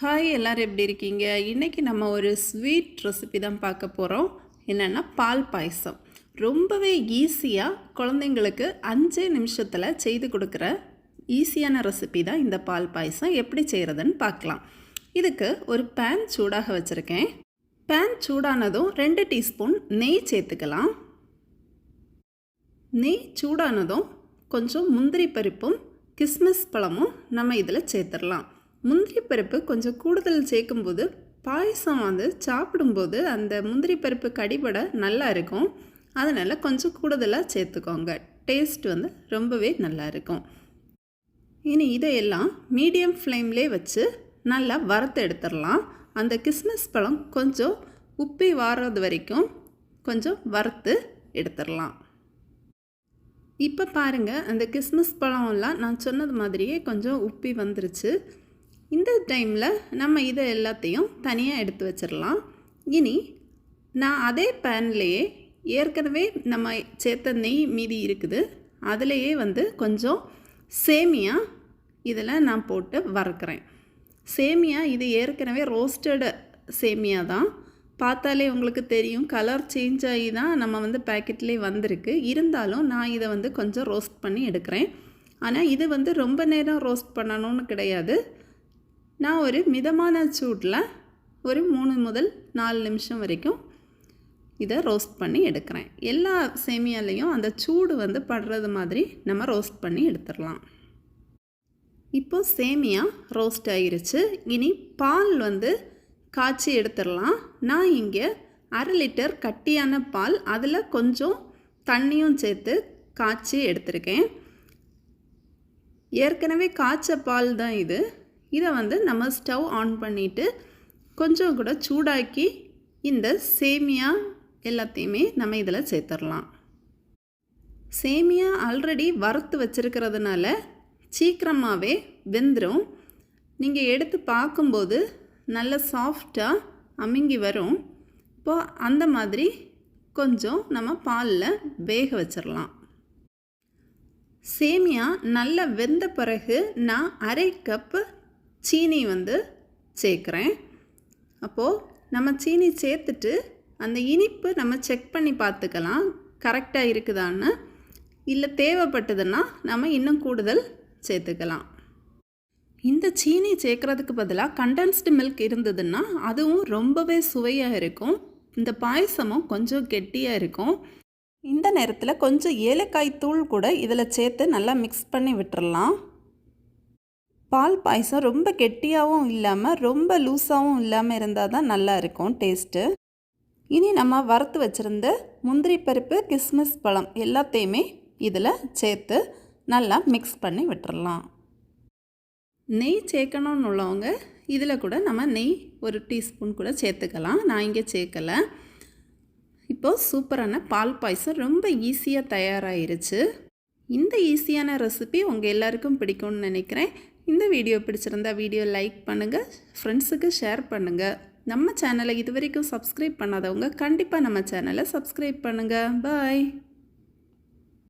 Hi எல்லோரும் எப்படி இருக்கீங்க? இன்றைக்கி நம்ம ஒரு ஸ்வீட் ரெசிபி தான் பார்க்க போகிறோம் என்னென்னா பால் பாயசம். ரொம்பவே ஈஸியாக குழந்தைங்களுக்கு அஞ்சே நிமிஷத்தில் செய்து கொடுக்குற ஈஸியான ரெசிபி தான் இந்த பால் பாயசம். எப்படி செய்கிறதுன்னு பார்க்கலாம். இதுக்கு ஒரு பேன் சூடாக வச்சுருக்கேன். பேன் சூடானதும் ரெண்டு டீஸ்பூன் நெய் சேர்த்துக்கலாம். நெய் சூடானதும் கொஞ்சம் முந்திரி பருப்பும் கிஸ்மிஸ் பழமும் நம்ம இதில் சேர்த்துடலாம். முந்திரி பருப்பு கொஞ்சம் கூடுதல் சேர்க்கும்போது பாயசம் வந்து சாப்பிடும்போது அந்த முந்திரி பருப்பு கடிபட நல்லா இருக்கும். அதனால் கொஞ்சம் கூடுதலாக சேர்த்துக்கோங்க. டேஸ்ட் வந்து ரொம்பவே நல்லா இருக்கும். இனி இதையெல்லாம் மீடியம் ஃப்ளேம்லேயே வச்சு நல்லா வறுத்து எடுத்துடலாம். அந்த கிஸ்மிஸ் பழம் கொஞ்சம் உப்பி வாரது வரைக்கும் கொஞ்சம் வறுத்து எடுத்துடலாம். இப்போ பாருங்கள் அந்த கிஸ்மிஸ் பழம்லாம் நான் சொன்னது மாதிரியே கொஞ்சம் உப்பி வந்துருச்சு. இந்த டைமில் நம்ம இதை எல்லாத்தையும் தனியாக எடுத்து வச்சிடலாம். இனி நான் அதே பேன்லேயே ஏற்கனவே நம்ம சேர்த்த நெய் மீதி இருக்குது. அதிலையே வந்து கொஞ்சம் சேமியா இதில் நான் போட்டு வறுக்கிறேன். சேமியா இது ஏற்கனவே ரோஸ்டடு சேமியா தான். பார்த்தாலே உங்களுக்கு தெரியும் கலர் சேஞ்ச் ஆகி தான் நம்ம வந்து பேக்கெட்லேயே வந்திருக்கு. இருந்தாலும் நான் இதை வந்து கொஞ்சம் ரோஸ்ட் பண்ணி எடுக்கிறேன். ஆனால் இது வந்து ரொம்ப நேரம் ரோஸ்ட் பண்ணணும்னு கிடையாது. நான் ஒரு மிதமான சூட்டில் ஒரு மூணு முதல் நாலு நிமிஷம் வரைக்கும் இதை ரோஸ்ட் பண்ணி எடுக்கிறேன். எல்லா சேமியாலையும் அந்த சூடு வந்து படுறது மாதிரி நம்ம ரோஸ்ட் பண்ணி எடுத்துடலாம். இப்போ சேமியா ரோஸ்ட் ஆகிருச்சு இனி பால் வந்து காய்ச்சி எடுத்துடலாம். நான் இங்கே அரை லிட்டர் கட்டியான பால் அதில் கொஞ்சம் தண்ணியும் சேர்த்து காய்ச்சி எடுத்திருக்கேன். ஏற்கனவே காய்ச்ச பால் தான் இது. இதை வந்து நம்ம ஸ்டவ் ஆன் பண்ணிவிட்டு கொஞ்சம் கூட சூடாக்கி இந்த சேமியா எல்லாத்தையுமே நம்ம இதில் சேர்த்துடலாம் சேமியா ஆல்ரெடி வறுத்து வச்சுருக்கிறதுனால சீக்கிரமாகவே வெந்துடும் நீங்கள் எடுத்து பார்க்கும்போது நல்ல சாஃப்டாக அமுங்கி வரும். இப்போது அந்த மாதிரி கொஞ்சம் நம்ம பாலில் வேக வச்சிடலாம் சேமியா நல்லா வெந்த பிறகு நான் அரை கப்பு சீனி வந்து சேர்க்குறேன். அப்போது நம்ம சீனி சேர்த்துட்டு அந்த இனிப்பு நம்ம செக் பண்ணி பார்த்துக்கலாம். கரெக்டாக இருக்குதான்னு. இல்லை தேவைப்பட்டதுன்னா நம்ம இன்னும் கூடுதல் சேர்த்துக்கலாம். இந்த சீனி சேர்க்குறதுக்கு பதிலாக கண்டென்ஸ்டு மில்க் இருந்ததுன்னா அதுவும் ரொம்பவே சுவையாக இருக்கும். இந்த பாயசமும் கொஞ்சம் கெட்டியாக இருக்கும். இந்த நேரத்தில் கொஞ்சம் ஏலக்காய் தூள் கூட இதில் சேர்த்து நல்லா மிக்ஸ் பண்ணி விட்டுறலாம். பால் பாயசம் ரொம்ப கெட்டியாகவும் இல்லாமல் ரொம்ப லூஸாகவும் இல்லாமல் இருந்தால் தான் நல்லா இருக்கும் டேஸ்ட்டு இனி நம்ம வறுத்து வச்சுருந்த முந்திரி பருப்பு கிஸ்மிஸ் பழம் எல்லாத்தையுமே இதில் சேர்த்து நல்லா மிக்ஸ் பண்ணி விட்டுறலாம். நெய் சேர்க்கணும்னு உள்ளவங்க இதில் கூட நம்ம நெய் ஒரு டீஸ்பூன் கூட சேர்த்துக்கலாம். நான் இங்கே சேர்க்கலை. இப்போது சூப்பரான பால் பாயசம் ரொம்ப ஈஸியாக தயாராகிருச்சு இந்த ஈஸியான ரெசிபி உங்கள் எல்லாருக்கும் பிடிக்கும்னு நினைக்கிறேன். இந்த வீடியோ பிடிச்சிருந்தா வீடியோ லைக் பண்ணுங்கள் ஃப்ரெண்ட்ஸுக்கு ஷேர் பண்ணுங்கள் நம்ம சேனலை இது வரைக்கும் சப்ஸ்கிரைப் பண்ணாதவங்க கண்டிப்பாக நம்ம சேனலை சப்ஸ்கிரைப் பண்ணுங்கள் பாய்